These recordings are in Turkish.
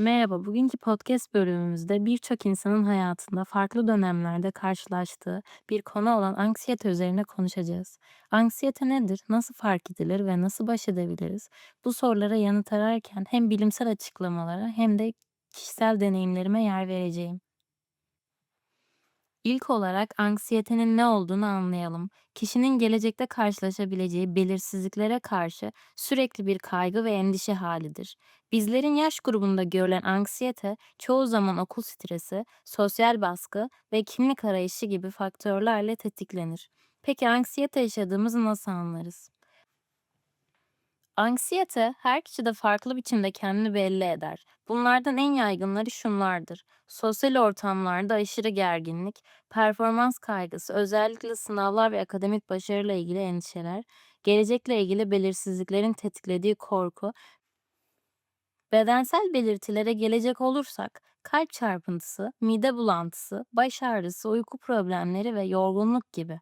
Merhaba, bugünkü podcast bölümümüzde birçok insanın hayatında farklı dönemlerde karşılaştığı bir konu olan anksiyete üzerine konuşacağız. Anksiyete nedir, nasıl fark edilir ve nasıl baş edebiliriz? Bu sorulara yanıt ararken hem bilimsel açıklamalara hem de kişisel deneyimlerime yer vereceğim. İlk olarak anksiyetenin ne olduğunu anlayalım. Kişinin gelecekte karşılaşabileceği belirsizliklere karşı sürekli bir kaygı ve endişe halidir. Bizlerin yaş grubunda görülen anksiyete çoğu zaman okul stresi, sosyal baskı ve kimlik arayışı gibi faktörlerle tetiklenir. Peki anksiyete yaşadığımızı nasıl anlarız? Anksiyete her kişide farklı biçimde kendini belli eder. Bunlardan en yaygınları şunlardır. Sosyal ortamlarda aşırı gerginlik, performans kaygısı, özellikle sınavlar ve akademik başarıyla ilgili endişeler, gelecekle ilgili belirsizliklerin tetiklediği korku, bedensel belirtilere gelecek olursak kalp çarpıntısı, mide bulantısı, baş ağrısı, uyku problemleri ve yorgunluk gibi.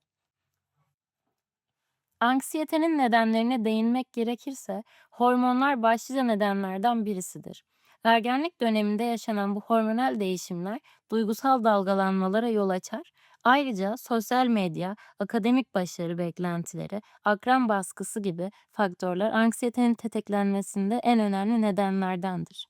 Anksiyetenin nedenlerine değinmek gerekirse, hormonlar başlıca nedenlerden birisidir. Ergenlik döneminde yaşanan bu hormonal değişimler duygusal dalgalanmalara yol açar. Ayrıca sosyal medya, akademik başarı beklentileri, akran baskısı gibi faktörler anksiyetenin tetiklenmesinde en önemli nedenlerdendir.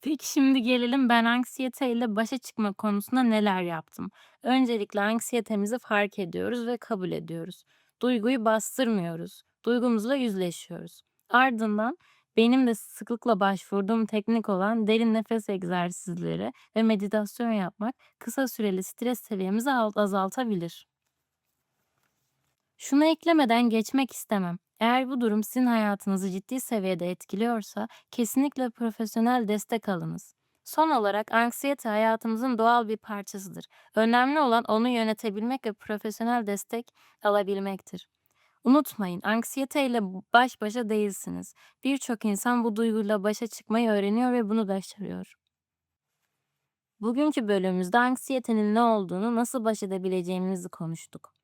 Peki şimdi gelelim ben anksiyeteyle başa çıkma konusunda neler yaptım? Öncelikle anksiyetemizi fark ediyoruz ve kabul ediyoruz. Duyguyu bastırmıyoruz. Duygumuzla yüzleşiyoruz. Ardından benim de sıklıkla başvurduğum teknik olan derin nefes egzersizleri ve meditasyon yapmak kısa süreli stres seviyemizi alt- azaltabilir. Şunu eklemeden geçmek istemem. Eğer bu durum sizin hayatınızı ciddi seviyede etkiliyorsa kesinlikle profesyonel destek alınız. Son olarak anksiyete hayatımızın doğal bir parçasıdır. Önemli olan onu yönetebilmek ve profesyonel destek alabilmektir. Unutmayın, anksiyeteyle baş başa değilsiniz. Birçok insan bu duyguyla başa çıkmayı öğreniyor ve bunu başarıyor. Bugünkü bölümümüzde anksiyetenin ne olduğunu, nasıl baş edebileceğimizi konuştuk.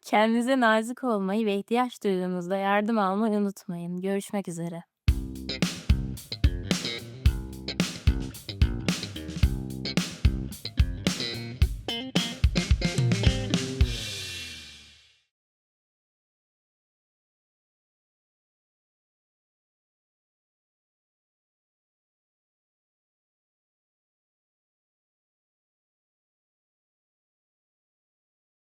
Kendinize nazik olmayı ve ihtiyaç duyduğunuzda yardım almayı unutmayın. Görüşmek üzere.